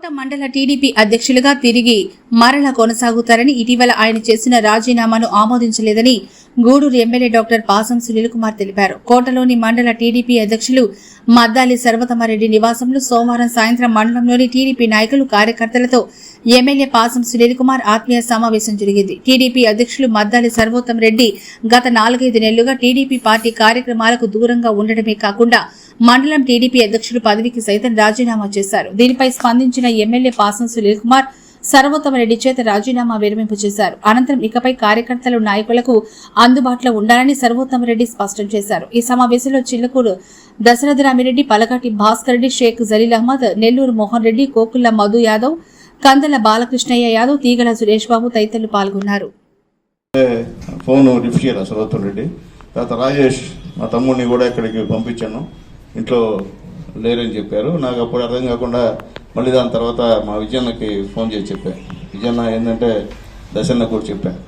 కోట మండల టీడీపీ అధ్యక్షులుగా తిరిగి మరల కొనసాగుతారని ఇటీవల ఆయన చేసిన రాజీనామాను ఆమోదించలేదని గూడూరు ఎమ్మెల్యే డాక్టర్ పాసం సునీల్ కుమార్ తెలిపారు. కోటలోని మండల టీడీపీ అధ్యక్షులు మద్దాలి సర్వతమారెడ్డి నివాసంలో సోమవారం సాయంత్రం మండలంలోని టీడీపీ నాయకులు కార్యకర్తలతో ఎమ్మెల్యే పాసం సునీల్ కుమార్ ఆత్మీయ సమావేశం జరిగింది. టీడీపీ అధ్యక్షులు మద్దాలి సర్వోత్తం రెడ్డి గత నాలుగైదు నెలలుగా టీడీపీ పార్టీ కార్యక్రమాలకు దూరంగా ఉండడమే కాకుండా మండలం టీడీపీ అధ్యక్షులు పదవికి సైతం రాజీనామా చేశారు. దీనిపై స్పందించిన ఎమ్మెల్యే పాసం సునీల్ కుమార్ సర్వోత్తమ రెడ్డి చేత రాజీనామా విరమింపు చేశారు. అనంతరం ఇకపై కార్యకర్తలు నాయకులకు అందుబాటులో ఉండాలని సర్వోత్తమ రెడ్డి స్పష్టం చేశారు. ఈ సమావేశంలో చిల్లకూరు దశరథరామిరెడ్డి పలకాటి భాస్కర్ రెడ్డి షేక్ జలీల్ అహ్మద్ నెల్లూరు మోహన్ రెడ్డి కోకుల్ల మధు యాదవ్ కందల బాలకృష్ణయ్య యాదవ్ తీగల సురేష్ బాబు తదితరులు పాల్గొన్నారు. ఫోన్ లిఫ్ట్ చేయాలి సర్వత్వం రెడ్డి? తర్వాత రాజేష్ మా తమ్ముడిని కూడా ఇక్కడికి పంపించాను. ఇంట్లో లేరని చెప్పారు. నాకు అప్పుడు అర్థం కాకుండా మళ్ళీ దాని తర్వాత మా విజయన్నకి ఫోన్ చేసి చెప్పాను విజయన్న ఏంటంటే దశన్న కూడా చెప్పాను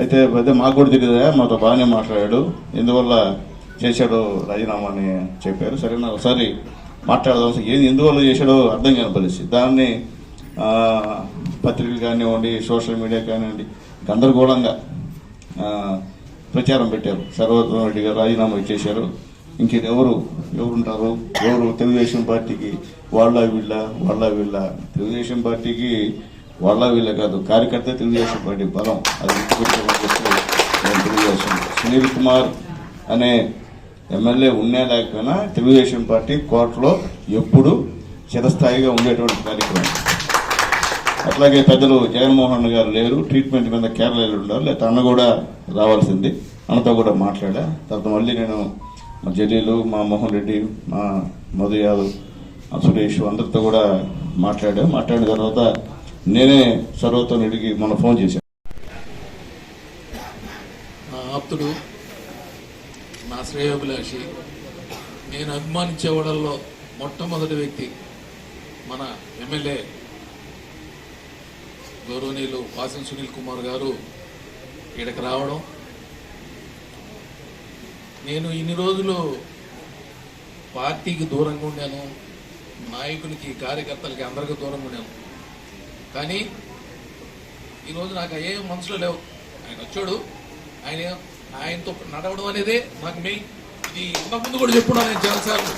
అయితే పెద్ద మాకు కూడా తెలియదా మాతో బాగానే మాట్లాడాడు. ఎందువల్ల చేశాడు రాజీనామా అని చెప్పారు. సరే నాకు ఒకసారి మాట్లాడదాం. ఏది ఎందువల్ల చేశాడో అర్థం కాని పరిస్థితి. దాన్ని పత్రికలు కానివ్వండి సోషల్ మీడియా కానివ్వండి గందరగోళంగా ప్రచారం పెట్టారు. సర్వోత్తమ రెడ్డి గారు రాజీనామా ఇచ్చేశారు. ఇంకెవరు ఎవరుంటారు? ఎవరు? తెలుగుదేశం పార్టీకి వాళ్ళ వీళ్ళ? వాళ్ళ వీళ్ళ? తెలుగుదేశం పార్టీకి వాళ్ళ వీళ్ళ కాదు. కార్యకర్త తెలుగుదేశం పార్టీ బలం. అది తెలుగుదేశం సునీల్ కుమార్ అనే ఎమ్మెల్యే ఉన్నా లేకపోయినా తెలుగుదేశం పార్టీ కోర్టులో ఎప్పుడు చిరస్థాయిగా ఉండేటువంటి కార్యక్రమం. అట్లాగే పెద్దలు జగన్మోహన్ గారు లేరు ట్రీట్మెంట్ మీద కేరళలో ఉన్నారు. లేకపోతే అన్న కూడా రావాల్సింది. అన్నతో కూడా మాట్లాడా. తర్వాత మళ్ళీ నేను మా జలీలు మా మోహన్ రెడ్డి మా మధు యాదవ్ సురేష్ అందరితో కూడా మాట్లాడా. మాట్లాడిన తర్వాత నేనే సర్వతో అడిగి మొన్న ఫోన్ చేశాను నా ఆప్తుడు నా శ్రేయోభిలాషి నేను అభిమానించే వాళ్ళల్లో మొట్టమొదటి వ్యక్తి మన ఎమ్మెల్యే గౌరవనీయులు వాసన్ సునీల్ కుమార్ గారు ఇక్కడికి రావడం. నేను ఇన్ని రోజులు పార్టీకి దూరంగా ఉండాను నాయకునికి కార్యకర్తలకి అందరికీ దూరంగా ఉండాను. కానీ ఈరోజు నాకు ఏ మనసులో లేవు. ఆయన వచ్చాడు ఆయన ఆయనతో నడవడం అనేది నాకు మెయిన్. ఇది ఇంతకుముందు కూడా చెప్పున్నాను నేను చాలాసార్లు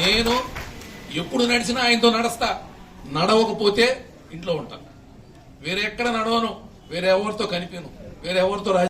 నేను ఎప్పుడు నడిచినా ఆయనతో నడుస్తా నడవకపోతే ఇంట్లో ఉంటాను వేరే ఎక్కడ నడవను వేరే ఎవరితో కనిపించను వేరే ఎవరితో